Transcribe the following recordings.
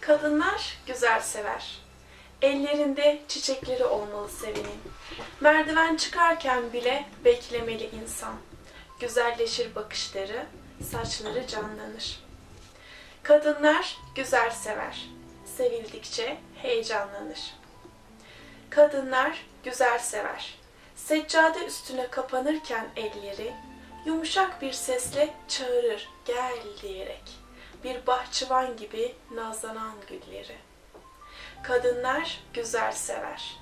Kadınlar güzel sever. Ellerinde çiçekleri olmalı sevinin. Merdiven çıkarken bile beklemeli insan. Güzelleşir bakışları, saçları canlanır. Kadınlar güzel sever. Sevildikçe heyecanlanır. Kadınlar güzel sever. Seccade üstüne kapanırken elleri, yumuşak bir sesle çağırır gel diyerek. Bir bahçıvan gibi nazlanan gülleri. Kadınlar güzel sever.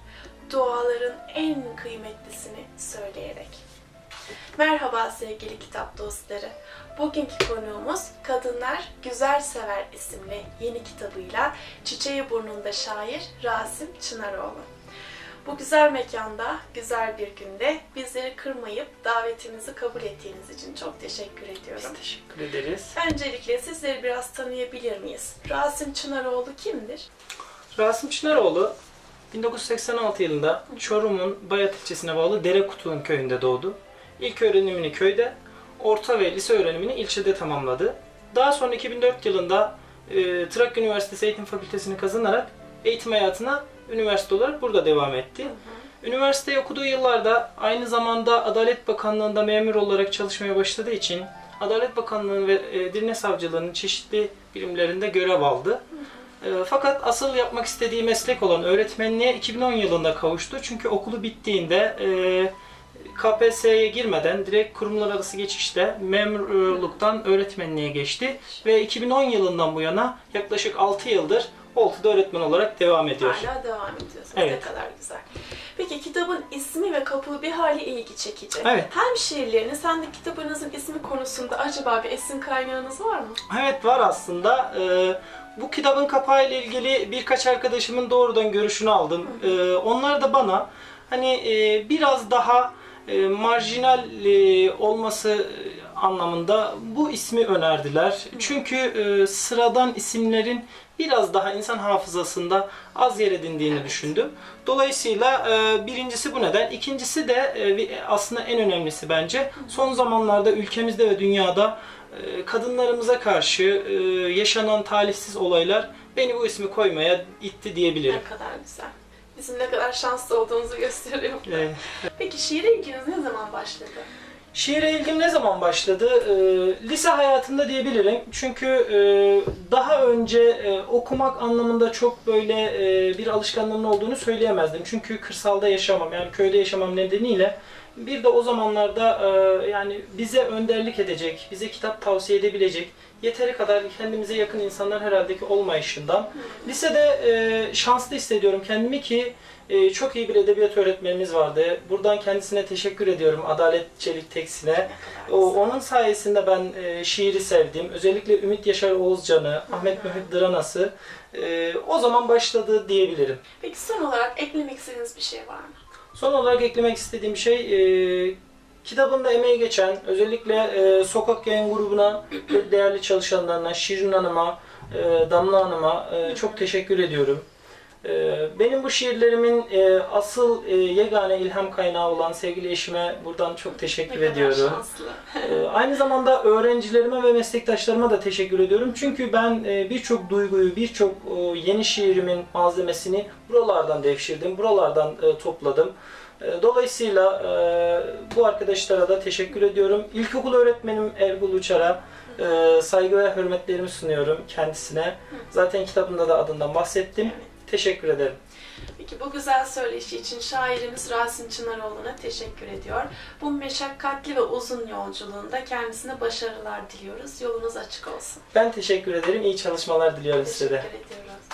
Duaların en kıymetlisini söyleyerek. Merhaba sevgili kitap dostları. Bugünkü konuğumuz Kadınlar Güzel Sever isimli yeni kitabıyla Çiçeği Burnunda şair Rasim Çınaroğlu. Bu güzel mekanda, güzel bir günde bizleri kırmayıp davetimizi kabul ettiğiniz için çok teşekkür ediyorum. Teşekkür ederiz. Öncelikle sizleri biraz tanıyabilir miyiz? Rasim Çınaroğlu kimdir? Rasim Çınaroğlu 1986 yılında Çorum'un Bayat ilçesine bağlı Derekutuğun köyünde doğdu. İlk öğrenimini köyde, orta ve lise öğrenimini ilçede tamamladı. Daha sonra 2004 yılında e, Trakya Üniversitesi Eğitim Fakültesini kazanarak eğitim hayatına üniversite olarak burada devam etti. Üniversiteyi okuduğu yıllarda aynı zamanda Adalet Bakanlığı'nda memur olarak çalışmaya başladığı için Adalet Bakanlığı ve e, Dirne Savcılığı'nın çeşitli birimlerinde görev aldı. E, Fakat asıl yapmak istediği meslek olan öğretmenliğe 2010 yılında kavuştu. Çünkü okulu bittiğinde e, KPSS'ye girmeden direkt kurumlar arası geçişte memurluktan öğretmenliğe geçti. Ve 2010 yılından bu yana yaklaşık 6 yıldır Oltu'da öğretmen olarak devam ediyor. Hala devam ediyorsunuz. Evet. Ne kadar güzel. Peki kitabın ismi ve kapağı bir hali ilgi çekici. Evet. Hem şiirleriniz hem de kitabınızın ismi konusunda acaba bir esin kaynağınız var mı? Evet var aslında. Ee, bu kitabın kapağı ile ilgili birkaç arkadaşımın doğrudan görüşünü aldım. Ee, onlar da bana hani e, biraz daha e, marjinal e, olması anlamında bu ismi önerdiler. Çünkü e, sıradan isimlerin biraz daha insan hafızasında az yer edindiğini düşündüm. Dolayısıyla e, birincisi bu neden. İkincisi de e, bir- aslında en önemlisi bence son zamanlarda ülkemizde ve dünyada e, kadınlarımıza karşı e, yaşanan talihsiz olaylar beni bu ismi koymaya itti diyebilirim. Ne kadar güzel. Bizim ne kadar şanslı olduğumuzu gösteriyor. E, Peki şiire ilginiz ne zaman başladı? Şiire ilgim ne zaman başladı? Ee, lise hayatında diyebilirim. Çünkü e, daha önce e, okumak anlamında çok böyle e, bir alışkanlığımın olduğunu söyleyemezdim. Çünkü kırsalda yaşamam, yani köyde yaşamam nedeniyle bir de o zamanlarda e, yani bize önderlik edecek, bize kitap tavsiye edebilecek yeteri kadar kendimize yakın insanlar herhalde ki olmayışından. Lisede e, şanslı hissediyorum kendimi ki e, çok iyi bir edebiyat öğretmenimiz vardı. Buradan kendisine teşekkür ediyorum Adalet Çelik Teksin'e. O, onun sayesinde ben e, şiiri sevdim. Özellikle Ümit Yaşar Oğuzcan'ı, Ahmet Mühit Dıranas'ı e, o zaman başladı diyebilirim. Peki son olarak eklemek istediğiniz bir şey var mı? Son olarak eklemek istediğim şey e, kitabında emeği geçen özellikle e, Sokak Yayın Grubu'na değerli çalışanlarına, Şirin Hanım'a, e, Damla Hanım'a e, çok teşekkür ediyorum. E, benim bu şiirlerimin e, asıl e, yegane ilham kaynağı olan sevgili eşime buradan çok teşekkür ne ediyorum. Ee, Aynı zamanda öğrencilerime ve meslektaşlarıma da teşekkür ediyorum. Çünkü ben e, birçok duyguyu, birçok yeni şiirimin malzemesini buralardan devşirdim, buralardan topladım. Dolayısıyla bu arkadaşlara da teşekkür ediyorum. İlkokul öğretmenim Ergul Uçar'a saygı ve hürmetlerimi sunuyorum kendisine. Zaten kitabımda da adından bahsettim. Teşekkür ederim. Peki bu güzel söyleşi için şairimiz Rasim Çınaroğlu'na teşekkür ediyor. Bu meşakkatli ve uzun yolculuğunda kendisine başarılar diliyoruz. Yolunuz açık olsun. Ben teşekkür ederim. İyi çalışmalar diliyorum size Teşekkür de. ediyoruz.